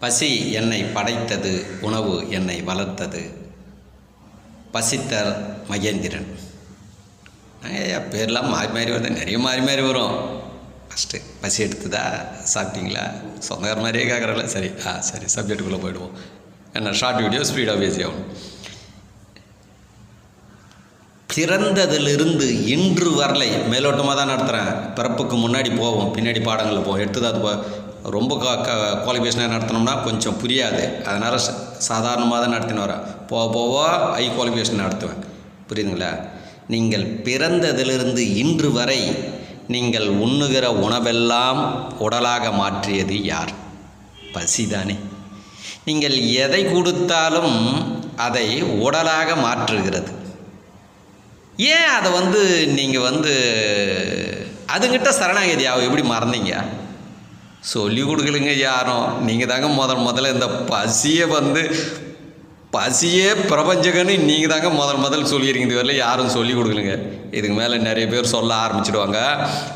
பசி என்னை படைத்தது உணவு என்னை வளர்த்தது. பசித்தர் மகேந்திரன். ஐயா பேர்லாம் மாறி மாறி வருது நிறைய மாறி மாறி வரும். ஃபஸ்ட்டு பசி எடுத்துதா? சாப்பிட்டீங்களா? சொந்தக்கார மாதிரியே கேட்குறல சரி ஆ சரி சப்ஜெக்ட்டுக்குள்ளே போயிடுவோம். என்ன ஷார்ட் வீடியோ ஸ்பீடாக பேசி ஆகணும் பிறந்ததிலிருந்து இன்று வரலை மேலோட்டமாக தான் நடத்துகிறேன் பிறப்புக்கு முன்னாடி போவோம் பின்னாடி பாடங்களில் போவோம். எடுத்தது அது ரொம்ப க க குவாலிஃபிகேஷனாக நடத்தினோம்னா கொஞ்சம் புரியாது. அதனால் சாதாரணமாக தான் நடத்தின்னு வரேன் போக போக ஹை குவாலிஃபிகேஷன் நடத்துவேன். புரியுதுங்களா? நீங்கள் பிறந்ததிலிருந்து இன்று வரை நீங்கள் உண்ணுகிற உணவெல்லாம் உடலாக மாற்றியது யார்? பசிதானே. நீங்கள் எதை கொடுத்தாலும் அதை உடலாக மாற்றுகிறது. ஏன் அதை வந்து நீங்கள் வந்து அதுங்கிட்ட சரணாகதி ஆகும்? எப்படி மறந்தீங்க? சொல்லி கொடுக்கலுங்க யாரும். நீங்கள் தாங்க முதல் முதல்ல இந்த பசியை வந்து பசியே பிரபஞ்சகன்னு நீங்கள் தாங்க முதல் முதல் சொல்லியிருக்கீங்க இதுவரையில யாரும் சொல்லி கொடுக்கலுங்க இதுக்கு மேலே நிறைய பேர் சொல்ல ஆரம்பிச்சிடுவாங்க.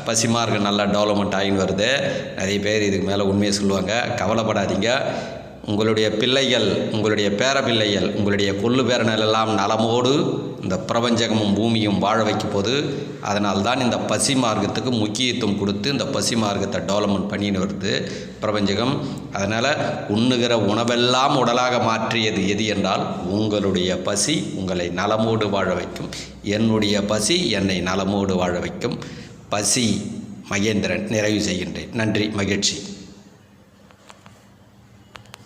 பசி மார்க்கு நல்லா டெவலப்மெண்ட் ஆகின்னு வருது. நிறைய பேர் இதுக்கு மேலே உண்மையை சொல்லுவாங்க. கவலைப்படாதீங்க. உங்களுடைய பிள்ளைகள் உங்களுடைய பேர பிள்ளைகள் உங்களுடைய கொள்ளு பேரனெல்லாம் எல்லாம் நலமோடு இந்த பிரபஞ்சகமும் பூமியும் வாழ வைக்கும் போது அதனால்தான் இந்த பசி மார்க்கத்துக்கு முக்கியத்துவம் கொடுத்து இந்த பசி மார்க்கத்தை டெவலப்மெண்ட் பண்ணின்னு வருது பிரபஞ்சகம். அதனால் உண்ணுகிற உணவெல்லாம் உடலாக மாற்றியது எது என்றால் உங்களுடைய பசி உங்களை நலமோடு வாழ வைக்கும். என்னுடைய பசி என்னை நலமோடு வாழ வைக்கும். பசி மகேந்திரன் நிறைவு செய்கின்றேன். நன்றி மகிழ்ச்சி.